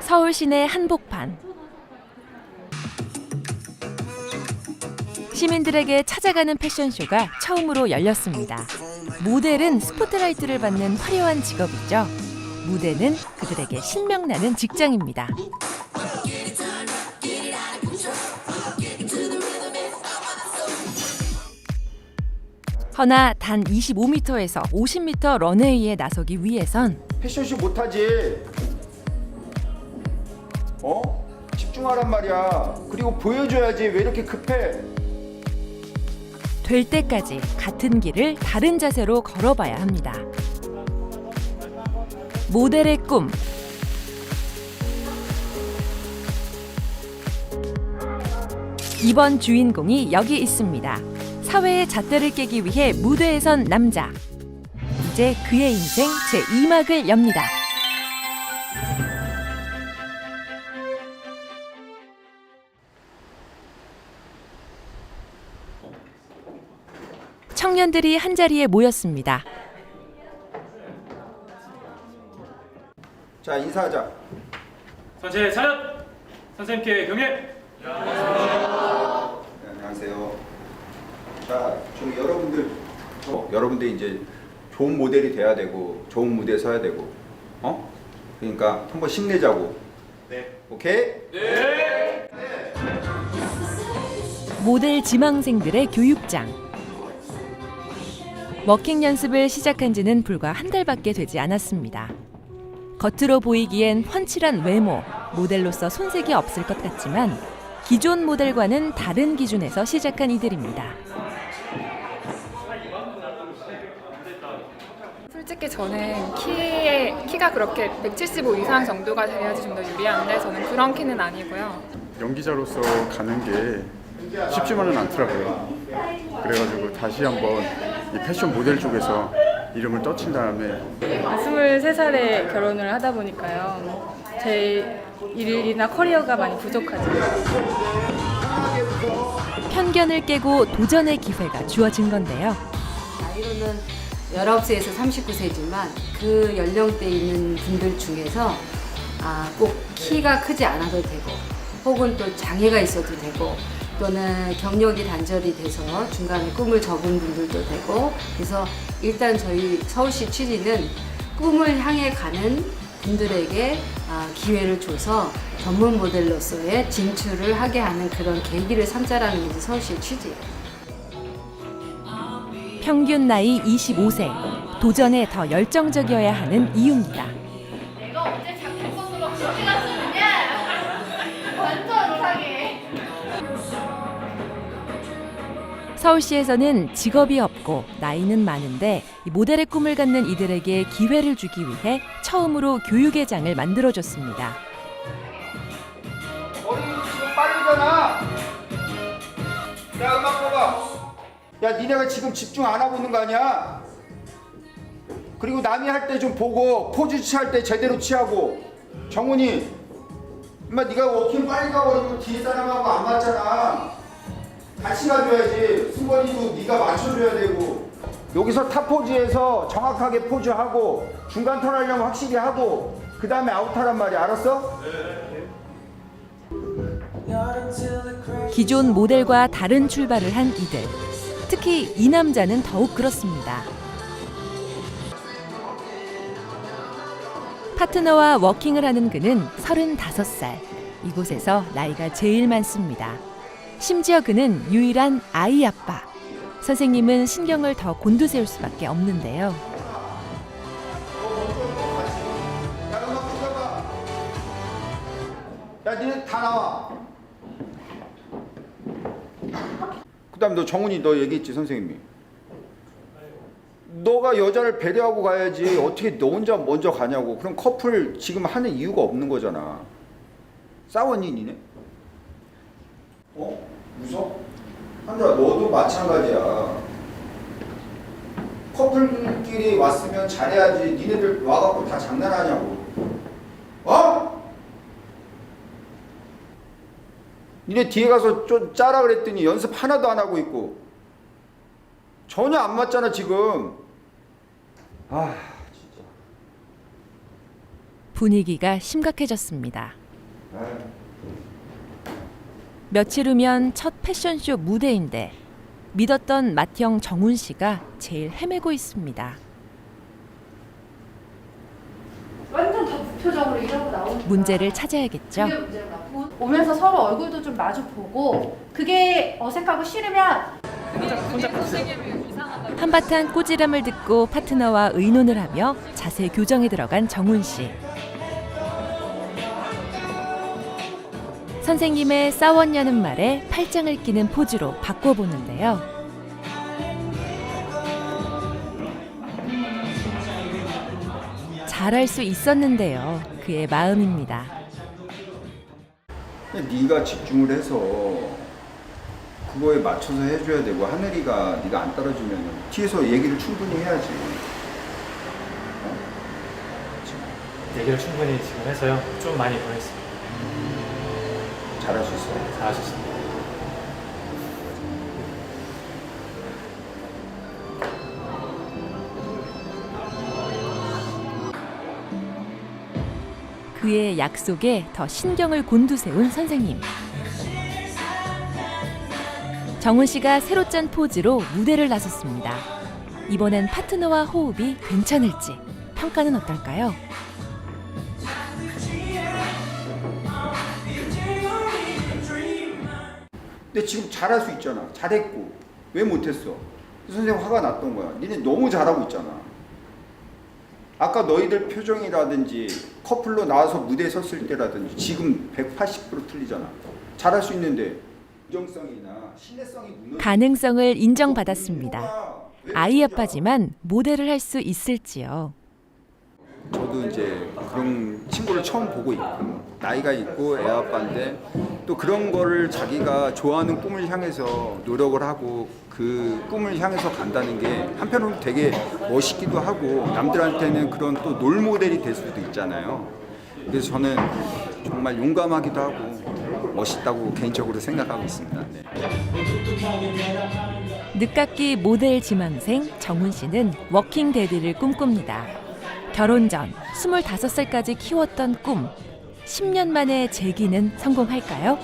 서울 시내 한복판. 시민들에게 찾아가는 패션쇼가 처음으로 열렸습니다. 모델은 스포트라이트를 받는 화려한 직업이죠. 무대는 그들에게 신명나는 직장입니다. 허나 단 25m에서 50m 런웨이에 나서기 위해선 패션쇼 못하지. 어? 집중하란 말이야. 그리고 보여줘야지. 왜 이렇게 급해? 될 때까지 같은 길을 다른 자세로 걸어봐야 합니다. 모델의 꿈. 이번 주인공이 여기 있습니다. 사회의 잣대를 깨기 위해 무대에 선 남자. 이제 그의 인생 제 2막을 엽니다. 청년들이 한자리에 모였습니다. 자, 인사하자. 선체 차렷! 선생님께 경례! 네, 안녕하세요. 자, 좀 여러분들, 어, 여러분들 이제 좋은 모델이 돼야 되고, 좋은 무대에 서야 되고, 어? 그러니까 한번 힘내자고. 네. 오케이? 모델 지망생들의 교육장. 워킹 연습을 시작한 지는 불과 한 달밖에 되지 않았습니다. 겉으로 보이기엔 훤칠한 외모, 모델로서 손색이 없을 것 같지만 기존 모델과는 다른 기준에서 시작한 이들입니다. 솔직히 저는 키에, 키가 그렇게 175 이상 정도가 돼야지 좀 더 유리한데 저는 그런 키는 아니고요. 연기자로서 가는 게 쉽지만은 않더라고요. 그래가지고 다시 한번 이 패션 모델 쪽에서 이름을 떠친 다음에 23살에 결혼을 하다 보니까요. 제 일이나 커리어가 많이 부족하죠. 편견을 깨고 도전의 기회가 주어진 건데요. 나이로는 19세에서 39세지만 그 연령대에 있는 분들 중에서 아, 꼭 키가 크지 않아도 되고 혹은 또 장애가 있어도 되고 또는 경력이 단절이 돼서 중간에 꿈을 접은 분들도 되고 그래서 일단 저희 서울시 취지는 꿈을 향해 가는 분들에게 아, 기회를 줘서 전문 모델로서의 진출을 하게 하는 그런 계기를 삼자라는 게 서울시의 취지예요. 평균 나이 25세. 도전에 더 열정적이어야 하는 이유입니다. 서울시에서는 직업이 없고 나이는 많은데 이 모델의 꿈을 갖는 이들에게 기회를 주기 위해 처음으로 교육의 장을 만들어줬습니다. 야, 음악 봐봐. 야, 니네가 지금 집중 안 하고 있는 거 아니야? 그리고 남이 할 때 좀 보고 포즈 취할 때 제대로 취하고. 정훈이, 엄마 네가 워킹 빨리 가버리고 뒤에 사람하고 안 맞잖아. 같이 가줘야지. 승건이도 네가 맞춰줘야 되고. 여기서 탑 포즈에서 정확하게 포즈하고 중간 턴 하려면 확실히 하고 그 다음에 아웃하란 말이야. 알았어? 기존 모델과 다른 출발을 한 이들. 특히 이 남자는 더욱 그렇습니다. 파트너와 워킹을 하는 그는 35살. 이곳에서 나이가 제일 많습니다. 심지어 그는 유일한 아이 아빠. 선생님은 신경을 더 곤두세울 수밖에 없는데요. 야, 니네 다 나와. 그 다음 너 정훈이 너 얘기했지, 선생님이. 너가 여자를 배려하고 가야지 어떻게 너 혼자 먼저 가냐고. 그럼 커플 지금 하는 이유가 없는 거잖아. 싸웠니, 니네? 어? 웃어? 한들아, 너도 마찬가지야. 커플끼리 왔으면 잘해야지. 니네들 와갖고 다 장난하냐고. 어? 니네 뒤에 가서 좀 짜라 그랬더니 연습 하나도 안 하고 있고 전혀 안 맞잖아 지금 아 분위기가 심각해졌습니다. 며칠 후면 첫 패션쇼 무대인데 믿었던 맏형 정훈 씨가 제일 헤매고 있습니다. 완전 다 무표정으로 이러고 거야. 문제를 찾아야겠죠. 그게 문제가 고 오면서 서로 얼굴도 좀 마주 보고 그게 어색하고 싫으면 한바탕 꼬지람을 듣고 파트너와 의논을 하며 자세 교정에 들어간 정훈 씨. 선생님의 싸웠냐는 말에 팔짱을 끼는 포즈로 바꿔보는데요. 잘할 수 있었는데요. 그의 마음입니다. 네가 집중을 해서 그거에 맞춰서 해줘야 되고 하늘이가 네가 안 따라주면 뒤에서 얘기를 충분히 해야지. 얘기를 충분히 지금 해서요. 좀 많이 보냈습니다. 잘할 수 있어. 잘하셨습니다. 그의 약속에 더 신경을 곤두세운 선생님. 정훈 씨가 새로 짠 포즈로 무대를 나섰습니다. 이번엔 파트너와 호흡이 괜찮을지 평가는 어떨까요? 근데 지금 잘할 수 있잖아. 잘했고 왜 못했어? 선생님 화가 났던 거야. 니네 너무 잘하고 있잖아. 아까 너희들 표정이라든지 커플로 나와서 무대에 섰을 때라든지 지금 180% 틀리잖아. 잘할 수 있는데 정성이나 신뢰성이 무너. 가능성을 인정받았습니다. 아이 아빠지만 모델을 할 수 있을지요. 저도 이제 그런 친구를 처음 보고 있고 나이가 있고 애 아빠인데 또 그런 거를 자기가 좋아하는 꿈을 향해서 노력을 하고 그 꿈을 향해서 간다는 게 한편으로 되게 멋있기도 하고 남들한테는 그런 또롤 모델이 될 수도 있잖아요. 그래서 저는 정말 용감하기도 하고 멋있다고 개인적으로 생각하고 있습니다. 네. 늦깎이 모델 지망생 정훈 씨는 워킹 데디를 꿈꿉니다. 결혼 전 25살까지 키웠던 꿈. 10년 만에 재기는 성공할까요?